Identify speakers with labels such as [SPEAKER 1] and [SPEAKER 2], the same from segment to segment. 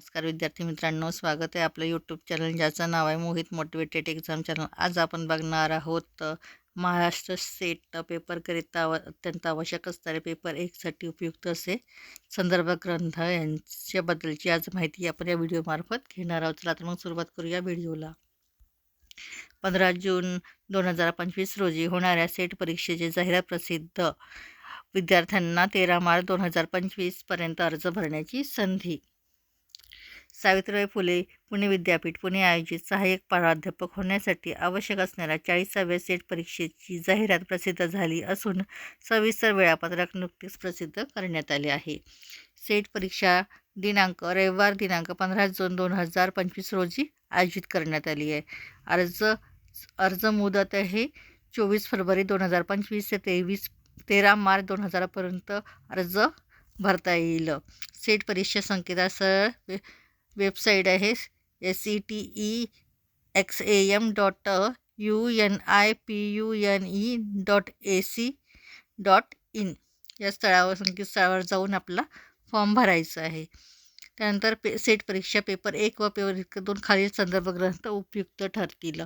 [SPEAKER 1] नमस्कार विद्यार्थी मित्रांनो स्वागत आहे आपलं यूट्यूब चॅनल ज्याचं नाव आहे मोहित मोटिवेटेड एक्झाम चॅनल आज आपण बघणार आहोत महाराष्ट्र सेट पेपरकरिता आव अत्यंत आवश्यक असणारे पेपर एकसाठी उपयुक्त असे संदर्भ ग्रंथ यांच्याबद्दलची आज माहिती आपण या व्हिडिओमार्फत घेणार आहोत. चला तर मग सुरुवात करूया व्हिडिओला पंधरा जून दोन हजार पंचवीस रोजी होणाऱ्या सेट परीक्षेचे जाहिरात प्रसिद्ध विद्यार्थ्यांना तेरा मार्च दोन हजार पंचवीसपर्यंत अर्ज भरण्याची संधी सावित्रीबाई फुले पुणे विद्यापीठ पुणे आयोजित सहाय्यक प्राध्यापक होण्यासाठी आवश्यक असणाऱ्या चाळीसाव्या सेट परीक्षेची जाहिरात प्रसिद्ध झाली असून सविस्तर वेळापत्रक नुकतीच प्रसिद्ध करण्यात आले आहे. सेट परीक्षा दिनांक रविवार दिनांक पंधरा जून दोन हजार पंचवीस रोजी आयोजित करण्यात आली आहे. अर्ज अर्ज मुदत आहे चोवीस फरवरी दोन हजार पंचवीस ते तेवीस तेरा मार्च दोन हजारपर्यंत अर्ज भरता येईल. सेट परीक्षा संकेतास्थळ वेबसाईट आहे. S C T E X A M dot U N I P U N E dot A C dot in या स्थळावर संकेतस्थळावर जाऊन आपला फॉर्म भरायचा आहे. त्यानंतर पे सेट परीक्षा पेपर एक व पेपर दोन खालील संदर्भ ग्रंथ उपयुक्त ठरतील.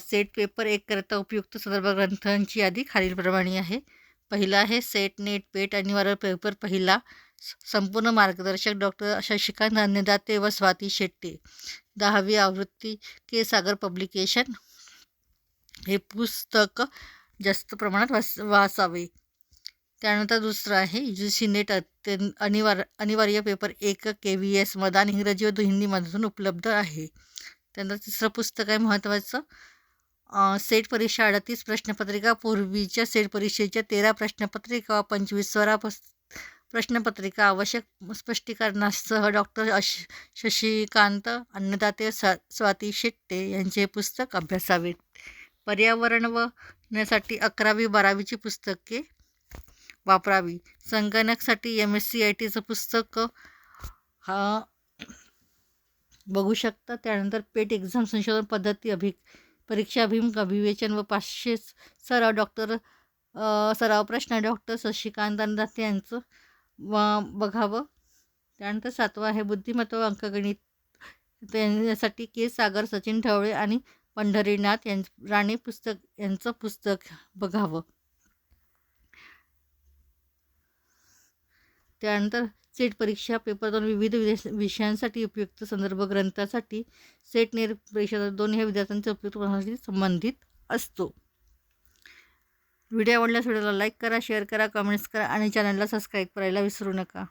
[SPEAKER 1] सेट पेपर एक करता उपयुक्त संदर्भ ग्रंथांची यादी खालीलप्रमाणे आहे. पहिला आहे सेट नेट पेट अनिवार्य पेपर पहिला संपूर्ण मार्गदर्शक डॉक्टर शशिकांत अन्नदाते व स्वाती शेट्टी. दहावी आवृत्ती के. सागर पब्लिकेशन. हे पुस्तक जास्त प्रमाणात वाच वाचावे. त्यानंतर दुसरं आहे यू सी नेट अत्यंत अनिवार्य अनिवार्य पेपर एक के. व्ही. एस. मदान इंग्रजी व हिंदीमधून उपलब्ध आहे. त्यानंतर तिसरं पुस्तक आहे महत्त्वाचं सेट परीक्षा अडतीस प्रश्नपत्रिका पूर्वीच्या सेट परीक्षेच्या तेरा प्रश्नपत्रिका पंचवीस स्वरा पस प्रश्नपत्रिका आवश्यक स्पष्टीकरणासह डॉक्टर अश शशिकांत अन्नदाते स्वा स्वाती शेट्टे यांचे हे पुस्तक अभ्यासावे पर्यावरण व ण्यासाठी अकरावी बारावीची पुस्तके वापरावी. संगणकसाठी एम एस सी आय टीचं पुस्तक हा बघू शकता. त्यानंतर पेट एक्झाम संशोधन पद्धती अभि परीक्षा अभिमुख अभिवेचन व पाचशे सराव डॉक्टर सराव प्रश्न डॉक्टर शशिकांत अन्नदाते यांचं बघावं. त्यानंतर सातवं आहे बुद्धिमत्व अंकगणित त्यांच्यासाठी के. सागर सचिन ठवळे आणि पंढरीनाथ यां राणे पुस्तक यांचं पुस्तक बघावं. त्यानंतर सेट परीक्षा पेपर दोन विविध विदेश विषयांसाठी उपयुक्त संदर्भ ग्रंथासाठी सेट निर परीक्षा दोन ह्या विद्यार्थ्यांच्या उपयुक्त संबंधित असतो. व्हिडिओ आवडल्यास व्हिडिओला लाईक करा शेअर करा कमेंट्स करा आणि चॅनलला सबस्क्राईब करायला विसरू नका.